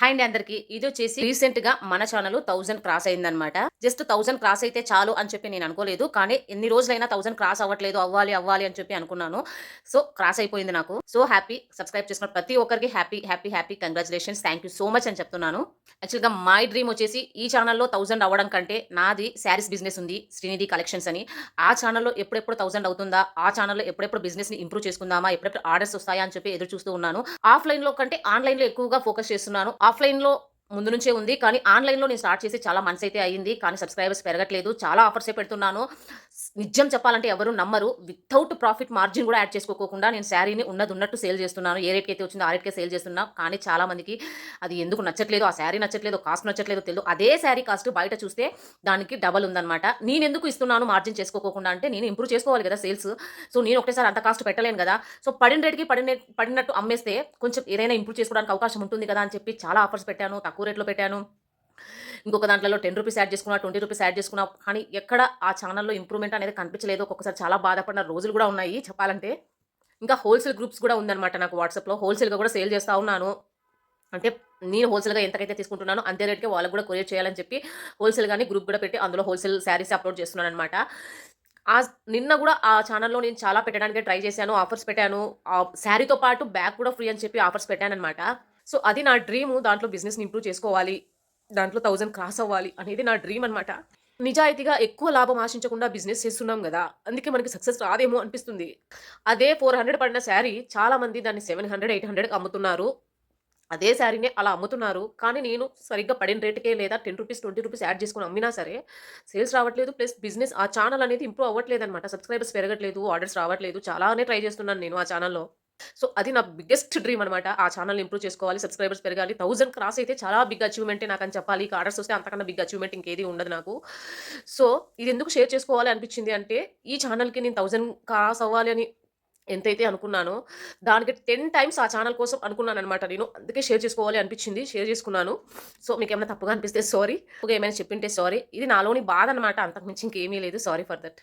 Hi అండి అందరికి. ఇది వచ్చేసి రీసెంట్గా మన ఛానల్ థౌసండ్ క్రాస్ అయిందనమాట జస్ట్ థౌసండ్ క్రాస్ అయితే చాలు అని చెప్పి నేను అనుకోలేదు. కానీ ఎన్ని రోజులైనా థౌసండ్ క్రాస్ అవ్వట్లేదు. అవ్వాలి అవ్వాలి అని చెప్పి అనుకున్నాను. సో క్రాస్ అయిపోయింది నాకు. సో హ్యాపీ సబ్స్క్రైబ్ చేసుకున్న ప్రతి ఒక్కరికి happy happy happy congratulations thank you so much అని చెప్తున్నాను. యాక్చువల్గా మై డ్రీమ్ వచ్చేసి ఈ ఛానల్లో థౌసండ్ అవ్వడం కంటే నాది శారీస్ బిజినెస్ ఉంది. శ్రీనిధి కలెక్షన్స్ అని. ఆ ఛానల్లో ఎప్పుడెప్పుడు థౌసండ్ అవుతుందా? ఆ ఛానల్లో ఎప్పుడెప్పుడు బిజినెస్ని ఇంప్రూవ్ చేసుకుందామా? ఎప్పుడెప్పుడు ఆర్డర్స్ వస్తాయా? అని చెప్పి ఎదురు చూస్తూ ఉన్నాను. ఆఫ్లైన్లో కంటే ఆన్లైన్లో ఎక్కువగా ఫోకస్ చేస్తున్నాను. ఆఫ్లైన్ లో ముందు నుంచే ఉంది. కానీ ఆన్లైన్లో నేను స్టార్ట్ చేసి చాలా మంత్స్ అయితే అయ్యింది. కానీ సబ్స్క్రైబర్స్ పెరగట్లేదు. చాలా ఆఫర్సే పెడుతున్నాను. నిజం చెప్పాలంటే ఎవరు నమ్మరు. వితౌట్ ప్రాఫిట్ మార్జిన్ కూడా యాడ్ చేసుకోకుండా నేను శారీని ఉన్నది ఉన్నట్టు సేల్ చేస్తున్నాను. ఏ రేట్కి అయితే వచ్చిందో ఆ రేట్కే సేల్ చేస్తున్నా. కానీ చాలా మందికి అది ఎందుకు నచ్చట్లేదు? ఆ శారీ నచ్చట్లేదు? కాస్ట్ నచ్చట్లేదు? తెలియదు అదే శారీ కాస్ట్ బయట చూస్తే దానికి డబల్ ఉందన్నమాట. నేను ఎందుకు ఇస్తున్నాను మార్జిన్ చేసుకోకుండా అంటే నేను ఇంప్రూవ్ చేసుకోవాలి కదా సేల్స్. సో నేను ఒకటేసారి అంత కాస్ట్ పెట్టలేను కదా. సో పడిన రేట్కి పడిన పడినట్టు అమ్మేస్తే కొంచెం ఏదైనా ఇంప్రూవ్ చేసుకోవడానికి అవకాశం ఉంటుంది కదా అని చెప్పి చాలా ఆఫర్స్ పెట్టాను. తక్కువ రేట్లో పెట్టాను? ఇంకొక దాంట్లో టెన్ రూపీస్ యాడ్ చేసుకున్నా ట్వంటీ రూపీస్ యాడ్ చేసుకున్నా. కానీ ఎక్కడ ఆ ఛానల్లో ఇంప్రూవ్మెంట్ అనేది కనిపించలేదు. ఒక్కొక్కసారి చాలా బాధపడిన రోజులు కూడా ఉన్నాయి చెప్పాలంటే. ఇంకా హోల్సేల్ గ్రూప్స్ కూడా ఉందన్నమాట నాకు వాట్సాప్లో. హోల్సేల్గా కూడా సేల్ చేస్తూ ఉన్నాను. అంటే నేను హోల్సేల్గా ఎంతకైతే తీసుకుంటున్నానో అంతే రేట్కి వాళ్ళకి కూడా కొరియర్ చేయాలని చెప్పి హోల్సేల్ కానీ గ్రూప్ కూడా పెట్టి అందులో హోల్సేల్ శారీస్ అప్లోడ్ చేస్తున్నాను అనమాట ఆ నిన్న కూడా ఆ ఛానల్లో నేను చాలా పెట్టడానికి ట్రై చేశాను ఆఫర్స్ పెట్టాను. ఆ శారీతో పాటు బ్యాగ్ కూడా ఫ్రీ అని చెప్పి ఆఫర్స్ పెట్టాను అనమాట సో అది నా డ్రీమ్ దాంట్లో బిజినెస్ని ఇంప్రూవ్ చేసుకోవాలి దాంట్లో థౌజండ్ క్రాస్ అవ్వాలి అనేది నా డ్రీమ్ అనమాట నిజాయితీగా ఎక్కువ లాభం ఆశించకుండా బిజినెస్ చేస్తున్నాం కదా అందుకే మనకి సక్సెస్ రాదేమో అనిపిస్తుంది. అదే ఫోర్ హండ్రెడ్ పడిన శారీ చాలామంది దాన్ని సెవెన్ హండ్రెడ్ ఎయిట్ హండ్రెడ్కి అమ్ముతున్నారు. అదే శారీనే అలా అమ్ముతున్నారు. కానీ నేను సరిగ్గా పడిన రేటుకే లేదా ten rupees twenty rupees add చేసుకుని అమ్మినా సరే సేల్స్ రావట్లేదు ప్లస్ బిజినెస్ ఆ ఛానల్ అనేది ఇంప్రూవ్ అవ్వట్లేదు అనమాట సబ్స్క్రైబర్స్ పెరగట్లేదు ఆర్డర్స్ రావట్లేదు. చాలానే ట్రై చేస్తున్నాను నేను ఆ ఛానల్లో. సో అది నా బిగ్గెస్ట్ డ్రీమ్ అనమాట ఆ ఛానల్ ఇంప్రూవ్ చేసుకోవాలి సబ్స్క్రైబర్స్ పెరగాలి. థౌసండ్ క్రాస్ అయితే చాలా బిగ్ అచీవ్మెంటే నాకు అని చెప్పాలి. ఇక ఆర్డర్స్ వస్తే అంతకన్నా బిగ్ అచీవ్మెంట్ ఇంకేది ఉండదు నాకు. సో ఇది ఎందుకు షేర్ చేసుకోవాలి అనిపించింది అంటే ఈ ఛానల్కి నేను థౌసండ్ క్రాస్ అవ్వాలి అని ఎంతైతే అనుకున్నానో దానికి టెన్ టైమ్స్ ఆ ఛానల్ కోసం అనుకున్నాను అనమాట నేను. అందుకే షేర్ చేసుకోవాలి అనిపించింది. షేర్ చేసుకున్నాను. సో మీకు ఏమైనా తప్పుగా అనిపిస్తే సారీ ఏమైనా చెప్పింటే సారీ ఇది నాలోని బాధ అనమాట అంతకుమించి ఇంకేమీ లేదు. Sorry for that